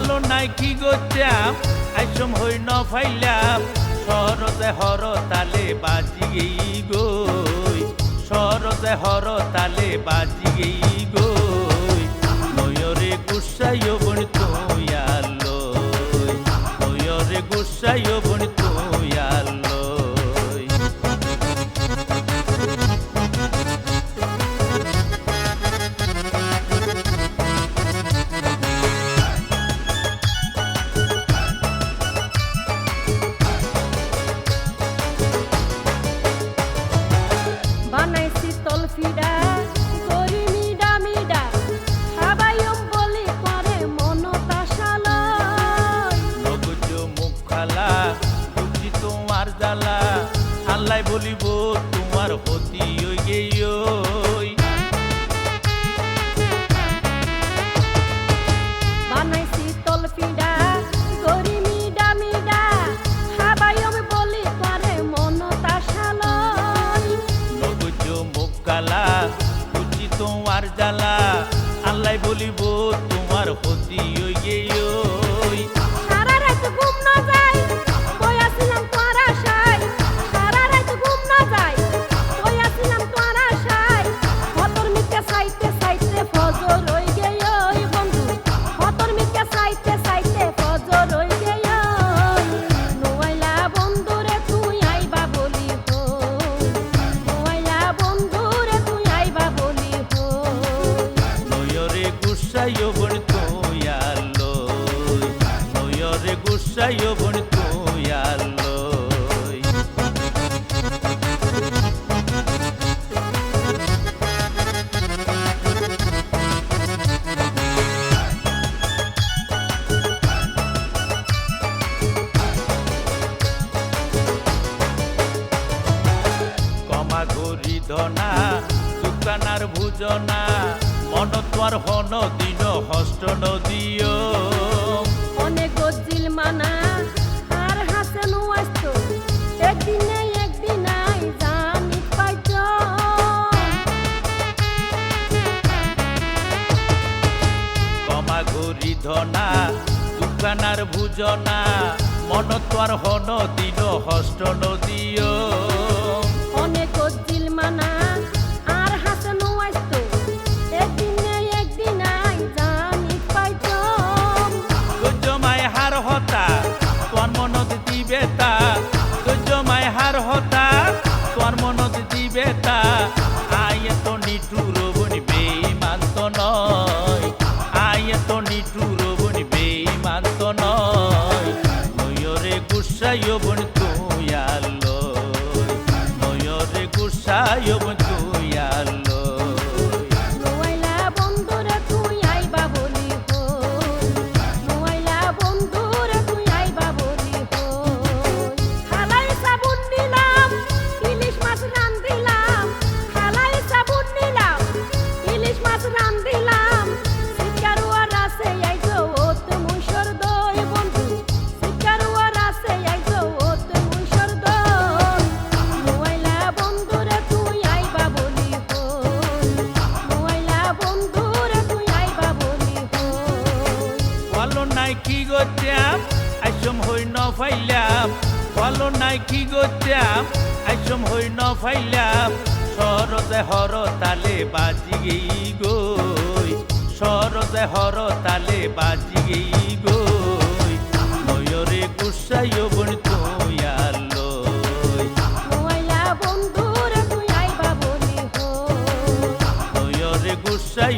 Follow নাই কি গোচাম আইসম হই ন ফাইলাম সরতে হর তালে বাজি গেই গই। সরতে হর তালে বাজি গই তোমার জ্বালা আল্লাহ বলিব তোমার হতি ওই গেই তোমার জ্বালা আল্লাহ বলিব তোমার হতি নয়রে গুসাইও বন ভুজনা মন তোর হন দিন হস্ত নদীয়। ঘড়ি ধনা দোকানার ভুজনা মন তোর হন দিন হস্ত নদীয় অনেক গজিল মানা আর হাসেন ওয়াস্ত একদিনে একদিন আই জানি পাইছ জমায় হার হতা তোর মনত দিবে তা। জমায় হার হতা তোর মনত দিবে তা। নয়রে গুসাইও আইসম হই ন ফাইলাম ভালো নাই কি গতাম আইসম হই ন ফাইলাম সরতে হর তালে বাজি গেই গই। সরতে হর তালে বাজি গেই গই। ময়রে গুসাই বন তুই আলো নয়রে গুসাই